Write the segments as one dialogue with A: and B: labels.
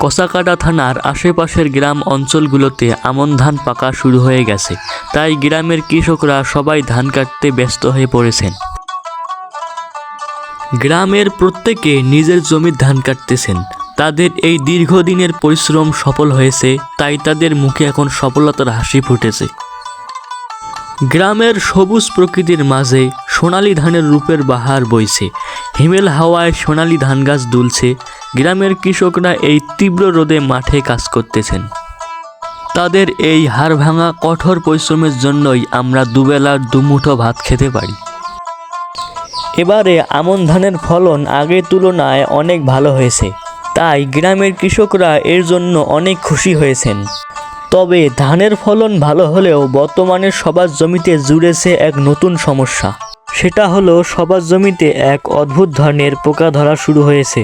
A: কসাকাটা থানার আশেপাশের গ্রাম অঞ্চলগুলোতে আমন ধান পাকা শুরু হয়ে গেছে। তাই গ্রামের কৃষকরা সবাই ধান কাটতে ব্যস্ত হয়ে পড়েছেন। গ্রামের প্রত্যেকে নিজের জমির ধান কাটতেছেন। তাদের এই দীর্ঘদিনের পরিশ্রম সফল হয়েছে, তাই তাদের মুখে এখন সফলতার হাসি ফুটেছে। গ্রামের সবুজ প্রকৃতির মাঝে সোনালী ধানের রূপের বাহার বইছে। হিমেল হাওয়ায় সোনালি ধান গাছ দুলছে। গ্রামের কৃষকরা এই তীব্র রোদে মাঠে কাজ করতেছেন। তাদের এই হাড় ভাঙা কঠোর পরিশ্রমের জন্যই আমরা দুবেলার দুমুঠো ভাত খেতে পারি। এবারে আমন ধানের ফলন আগের তুলনায় অনেক ভালো হয়েছে। তাই গ্রামের কৃষকরা এর জন্য অনেক খুশি হয়েছেন। তবে ধানের ফলন ভালো হলেও বর্তমানে সবার জমিতে জুড়েছে এক নতুন সমস্যা। সেটা হলো সবার জমিতে এক অদ্ভুত ধরনের পোকা ধরা শুরু হয়েছে।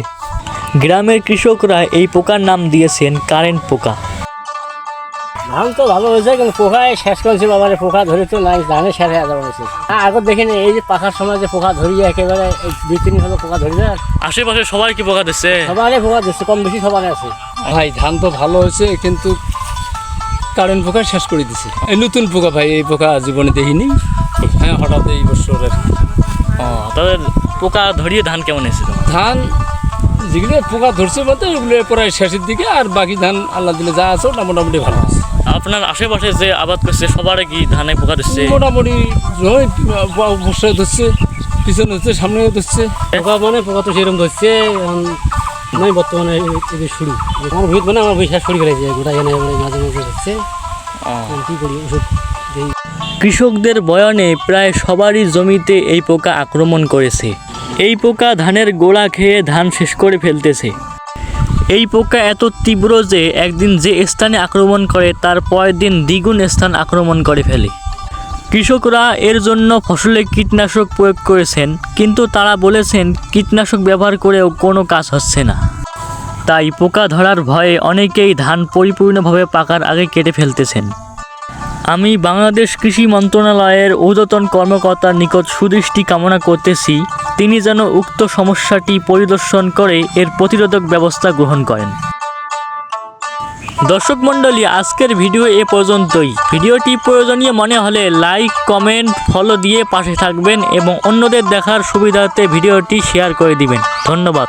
A: গ্রামের কৃষকরা এই পোকার নাম দিয়েছেন কারেন্ট পোকা।
B: ধান তো ভালো হয়েছে কিন্তু পোকায় শেষ করেছে বাবারে পোকা ধরে তো নাই ধানে শেষ হয়ে যাওয়া হয়েছে হ্যাঁ আগত দেখিনি এই যে পাখার সময় যে পোকা ধরিয়ে একেবারে দুই তিন হলো পোকা ধরে যায়।
A: আশেপাশে সবাই কি পোকা দিচ্ছে
B: সবারই পোকা দিচ্ছে কম বেশি সবারই আছে।
C: ভাই ধান তো ভালো হয়েছে কিন্তু কারেন্ট পোকা শেষ করে দিছে। এই নতুন পোকা ভাই এই পোকা জীবনে দেখিনি। হ্যাঁ হঠাৎ এই বছর আর
A: তাদের পোকা ধরিয়ে ধান কেমন এসেছিল
C: ধান যেগুলো পোকা ধরছে বলতে ওগুলো প্রায় শেষের দিকে আর বাকি ধান আল্লাহ দিলে যা আছে ওটা মোটামুটি ভালো আছে।
A: আপনার আশেপাশে যে আবাদ করছে সবার কি ধানে পোকা দিচ্ছে
C: মোটামুটি ওই বর্ষায় ধরছে পিছনে ধরছে সামনে ধরছে।
B: পোকা মানে পোকা তো সেরকম ধরছে এখন নয় বর্তমানে এই শুরু। আমার ভিত মানে আমার বই শেষ করে ফেলেছে গোটা এনে মাঝে মাঝে হচ্ছে এখন কী করি ওষুধ
A: কৃষকদের বয়ানে প্রায় সবারই জমিতে এই পোকা আক্রমণ করেছে। এই পোকা ধানের গোড়া খেয়ে ধান শেষ করে ফেলতেছে। এই পোকা এত তীব্র যে একদিন যে স্থানে আক্রমণ করে, তার পরের দিন দ্বিগুণ স্থান আক্রমণ করে ফেলে। কৃষকরা এর জন্য ফসলে কীটনাশক প্রয়োগ করেছেন, কিন্তু তারা বলেছেন কীটনাশক ব্যবহার করেও কোনো কাজ হচ্ছে না। তাই পোকা ধরার ভয়ে অনেকেই ধান পরিপূর্ণভাবে পাকার আগে কেটে ফেলতেছেন। আমি বাংলাদেশ কৃষি মন্ত্রণালয়ের ঊর্ধ্বতন কর্মকর্তার নিকট সুদৃষ্টি কামনা করতেছি। তিনি যেন উক্ত সমস্যাটি পরিদর্শন করে এর প্রতিরোধক ব্যবস্থা গ্রহণ করেন। দর্শক মণ্ডলী, আজকের ভিডিও এ পর্যন্তই। ভিডিওটি প্রয়োজনীয় মনে হলে লাইক, কমেন্ট, ফলো দিয়ে পাশে থাকবেন এবং অন্যদের দেখার সুবিধার্থে ভিডিওটি শেয়ার করে দিবেন। ধন্যবাদ।